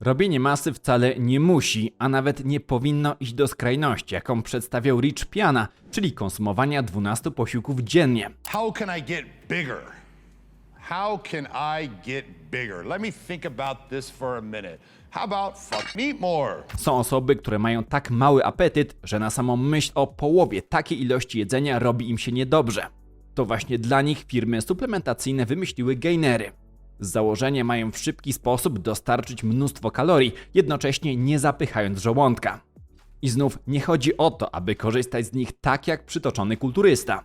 Robienie masy wcale nie musi, a nawet nie powinno iść do skrajności, jaką przedstawiał Rich Piana, czyli konsumowania 12 posiłków dziennie. How can I get bigger? How can I get bigger? Let me think about this for a minute. How about fuck me more? Są osoby, które mają tak mały apetyt, że na samą myśl o połowie takiej ilości jedzenia robi im się niedobrze. To właśnie dla nich firmy suplementacyjne wymyśliły gainery. Z założenia mają w szybki sposób dostarczyć mnóstwo kalorii, jednocześnie nie zapychając żołądka. I znów nie chodzi o to, aby korzystać z nich tak jak przytoczony kulturysta.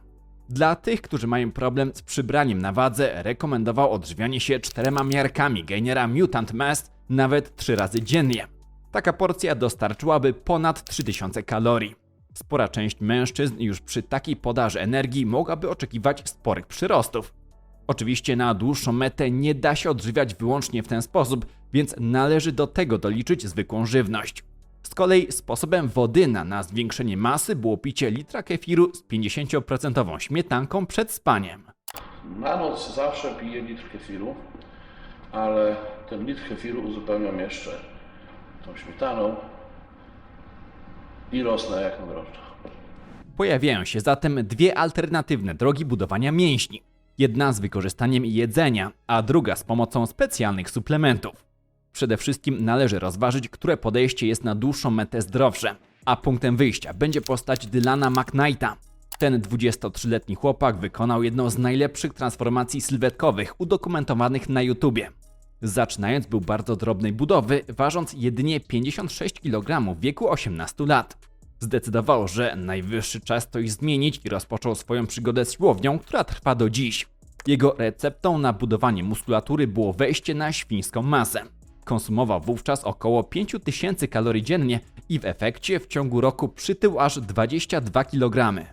Dla tych, którzy mają problem z przybraniem na wadze, rekomendował odżywianie się czterema miarkami gainera Mutant Mass nawet trzy razy dziennie. Taka porcja dostarczyłaby ponad 3000 kalorii. Spora część mężczyzn już przy takiej podaży energii mogłaby oczekiwać sporych przyrostów. Oczywiście na dłuższą metę nie da się odżywiać wyłącznie w ten sposób, więc należy do tego doliczyć zwykłą żywność. Z kolei sposobem wodyna na zwiększenie masy było picie litra kefiru z 50% śmietanką przed spaniem. Na noc zawsze piję litr kefiru, ale ten litr kefiru uzupełniam jeszcze tą śmietaną i rosnę jak na drożdżach. Pojawiają się zatem dwie alternatywne drogi budowania mięśni. Jedna z wykorzystaniem jedzenia, a druga z pomocą specjalnych suplementów. Przede wszystkim należy rozważyć, które podejście jest na dłuższą metę zdrowsze, a punktem wyjścia będzie postać Dylana McKnighta. Ten 23-letni chłopak wykonał jedną z najlepszych transformacji sylwetkowych udokumentowanych na YouTubie. Zaczynając był bardzo drobnej budowy, ważąc jedynie 56 kg w wieku 18 lat. Zdecydował, że najwyższy czas coś zmienić i rozpoczął swoją przygodę z siłownią, która trwa do dziś. Jego receptą na budowanie muskulatury było wejście na świńską masę. Konsumował wówczas około 5000 kalorii dziennie i w efekcie w ciągu roku przytył aż 22 kg.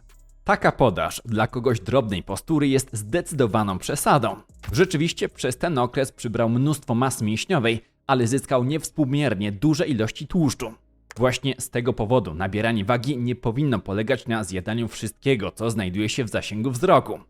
Taka podaż dla kogoś drobnej postury jest zdecydowaną przesadą. Rzeczywiście przez ten okres przybrał mnóstwo masy mięśniowej, ale zyskał niewspółmiernie duże ilości tłuszczu. Właśnie z tego powodu nabieranie wagi nie powinno polegać na zjadaniu wszystkiego, co znajduje się w zasięgu wzroku.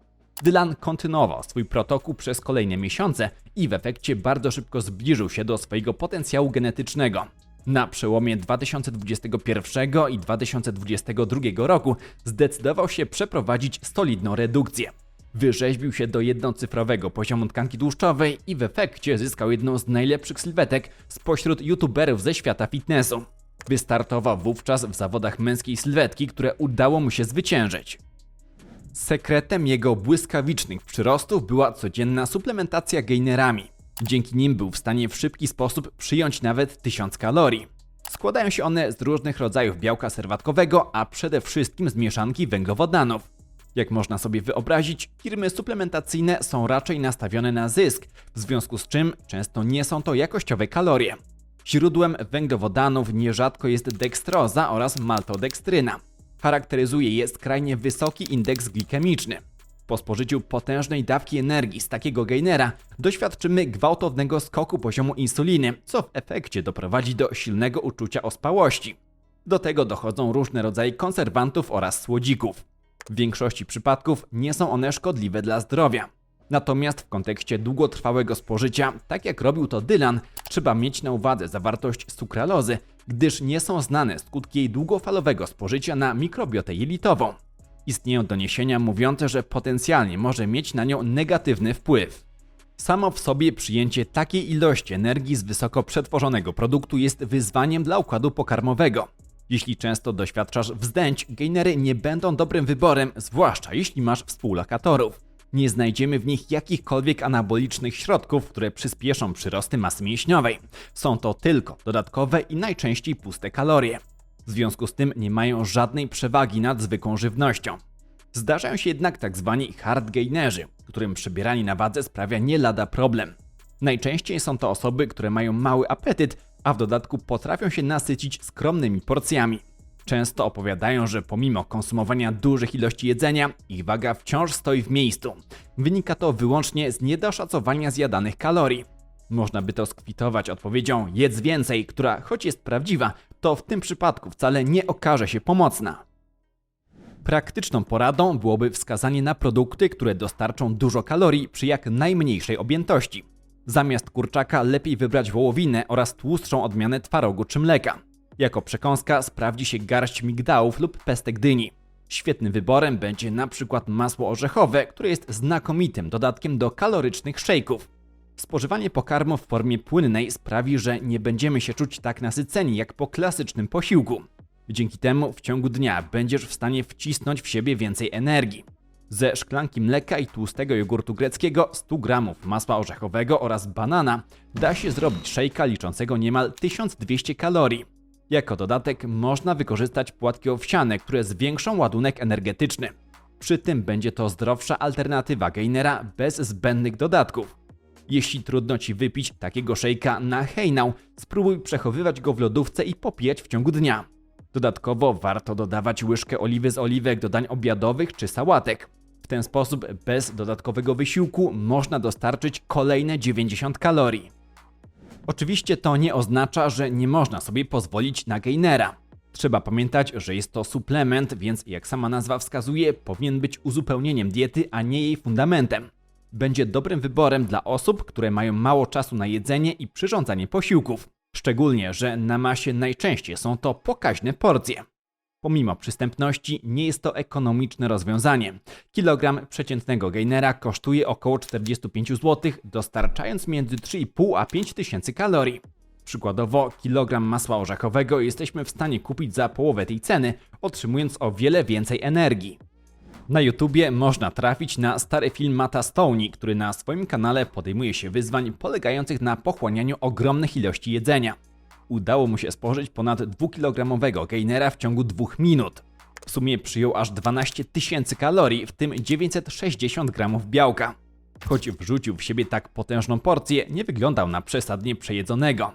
Dylan kontynuował swój protokół przez kolejne miesiące i w efekcie bardzo szybko zbliżył się do swojego potencjału genetycznego. Na przełomie 2021 i 2022 roku zdecydował się przeprowadzić solidną redukcję. Wyrzeźbił się do jednocyfrowego poziomu tkanki tłuszczowej i w efekcie zyskał jedną z najlepszych sylwetek spośród youtuberów ze świata fitnessu. Wystartował wówczas w zawodach męskiej sylwetki, które udało mu się zwyciężyć. Sekretem jego błyskawicznych przyrostów była codzienna suplementacja gainerami. Dzięki nim był w stanie w szybki sposób przyjąć nawet 1000 kalorii. Składają się one z różnych rodzajów białka serwatkowego, a przede wszystkim z mieszanki węglowodanów. Jak można sobie wyobrazić, firmy suplementacyjne są raczej nastawione na zysk, w związku z czym często nie są to jakościowe kalorie. Źródłem węglowodanów nierzadko jest dekstroza oraz maltodekstryna. Charakteryzuje je skrajnie wysoki indeks glikemiczny. Po spożyciu potężnej dawki energii z takiego gainera doświadczymy gwałtownego skoku poziomu insuliny, co w efekcie doprowadzi do silnego uczucia ospałości. Do tego dochodzą różne rodzaje konserwantów oraz słodzików. W większości przypadków nie są one szkodliwe dla zdrowia. Natomiast w kontekście długotrwałego spożycia, tak jak robił to Dylan, trzeba mieć na uwadze zawartość sukralozy, gdyż nie są znane skutki jej długofalowego spożycia na mikrobiotę jelitową. Istnieją doniesienia mówiące, że potencjalnie może mieć na nią negatywny wpływ. Samo w sobie przyjęcie takiej ilości energii z wysoko przetworzonego produktu jest wyzwaniem dla układu pokarmowego. Jeśli często doświadczasz wzdęć, gainery nie będą dobrym wyborem, zwłaszcza jeśli masz współlokatorów. Nie znajdziemy w nich jakichkolwiek anabolicznych środków, które przyspieszą przyrosty masy mięśniowej. Są to tylko dodatkowe i najczęściej puste kalorie. W związku z tym nie mają żadnej przewagi nad zwykłą żywnością. Zdarzają się jednak tak zwani hard gainerzy, którym przebieranie na wadze sprawia nie lada problem. Najczęściej są to osoby, które mają mały apetyt, a w dodatku potrafią się nasycić skromnymi porcjami. Często opowiadają, że pomimo konsumowania dużych ilości jedzenia, ich waga wciąż stoi w miejscu. Wynika to wyłącznie z niedoszacowania zjadanych kalorii. Można by to skwitować odpowiedzią jedz więcej, która choć jest prawdziwa, to w tym przypadku wcale nie okaże się pomocna. Praktyczną poradą byłoby wskazanie na produkty, które dostarczą dużo kalorii przy jak najmniejszej objętości. Zamiast kurczaka lepiej wybrać wołowinę oraz tłustszą odmianę twarogu czy mleka. Jako przekąska sprawdzi się garść migdałów lub pestek dyni. Świetnym wyborem będzie na przykład masło orzechowe, które jest znakomitym dodatkiem do kalorycznych szejków. Spożywanie pokarmu w formie płynnej sprawi, że nie będziemy się czuć tak nasyceni jak po klasycznym posiłku. Dzięki temu w ciągu dnia będziesz w stanie wcisnąć w siebie więcej energii. Ze szklanki mleka i tłustego jogurtu greckiego, 100 gramów masła orzechowego oraz banana da się zrobić szejka liczącego niemal 1200 kalorii. Jako dodatek można wykorzystać płatki owsiane, które zwiększą ładunek energetyczny. Przy tym będzie to zdrowsza alternatywa gainera bez zbędnych dodatków. Jeśli trudno ci wypić takiego szejka na hejnał, spróbuj przechowywać go w lodówce i popijać w ciągu dnia. Dodatkowo warto dodawać łyżkę oliwy z oliwek do dań obiadowych czy sałatek. W ten sposób bez dodatkowego wysiłku można dostarczyć kolejne 90 kalorii. Oczywiście to nie oznacza, że nie można sobie pozwolić na gainera. Trzeba pamiętać, że jest to suplement, więc jak sama nazwa wskazuje, powinien być uzupełnieniem diety, a nie jej fundamentem. Będzie dobrym wyborem dla osób, które mają mało czasu na jedzenie i przyrządzanie posiłków. Szczególnie, że na masie najczęściej są to pokaźne porcje. Pomimo przystępności nie jest to ekonomiczne rozwiązanie. Kilogram przeciętnego gainera kosztuje około 45 zł, dostarczając między 3,5 a 5 tysięcy kalorii. Przykładowo, kilogram masła orzechowego jesteśmy w stanie kupić za połowę tej ceny, otrzymując o wiele więcej energii. Na YouTubie można trafić na stary film Mata Stoney, który na swoim kanale podejmuje się wyzwań polegających na pochłanianiu ogromnych ilości jedzenia. Udało mu się spożyć ponad 2-kilogramowego gainera w ciągu 2 minut. W sumie przyjął aż 12 tysięcy kalorii, w tym 960 gramów białka. Choć wrzucił w siebie tak potężną porcję, nie wyglądał na przesadnie przejedzonego.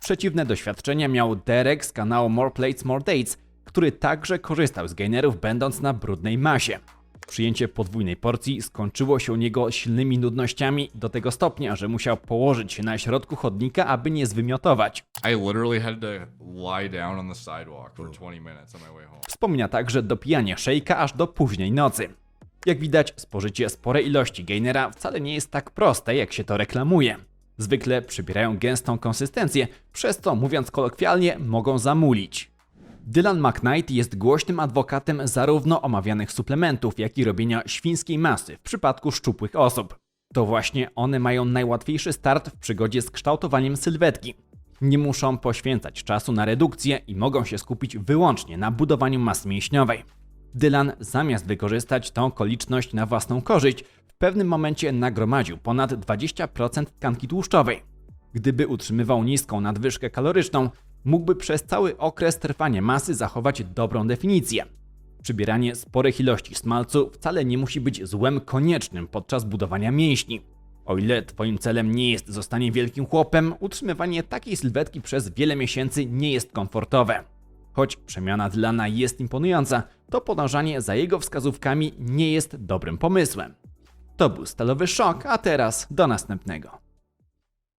Przeciwne doświadczenia miał Derek z kanału More Plates More Dates, który także korzystał z gainerów będąc na brudnej masie. Przyjęcie podwójnej porcji skończyło się u niego silnymi nudnościami do tego stopnia, że musiał położyć się na środku chodnika, aby nie zwymiotować. I literally had to lie down on the sidewalk for 20 minutes on my way home. Wspomina także dopijanie szejka aż do późnej nocy. Jak widać, spożycie sporej ilości gainera wcale nie jest tak proste, jak się to reklamuje. Zwykle przybierają gęstą konsystencję, przez co, mówiąc kolokwialnie, mogą zamulić. Dylan McKnight jest głośnym adwokatem zarówno omawianych suplementów, jak i robienia świńskiej masy w przypadku szczupłych osób. To właśnie one mają najłatwiejszy start w przygodzie z kształtowaniem sylwetki. Nie muszą poświęcać czasu na redukcję i mogą się skupić wyłącznie na budowaniu masy mięśniowej. Dylan, zamiast wykorzystać tą okoliczność na własną korzyść, w pewnym momencie nagromadził ponad 20% tkanki tłuszczowej. Gdyby utrzymywał niską nadwyżkę kaloryczną, mógłby przez cały okres trwania masy zachować dobrą definicję. Przybieranie sporych ilości smalcu wcale nie musi być złem koniecznym podczas budowania mięśni. O ile Twoim celem nie jest zostanie wielkim chłopem, utrzymywanie takiej sylwetki przez wiele miesięcy nie jest komfortowe. Choć przemiana Dylana jest imponująca, to podążanie za jego wskazówkami nie jest dobrym pomysłem. To był stalowy szok, a teraz do następnego.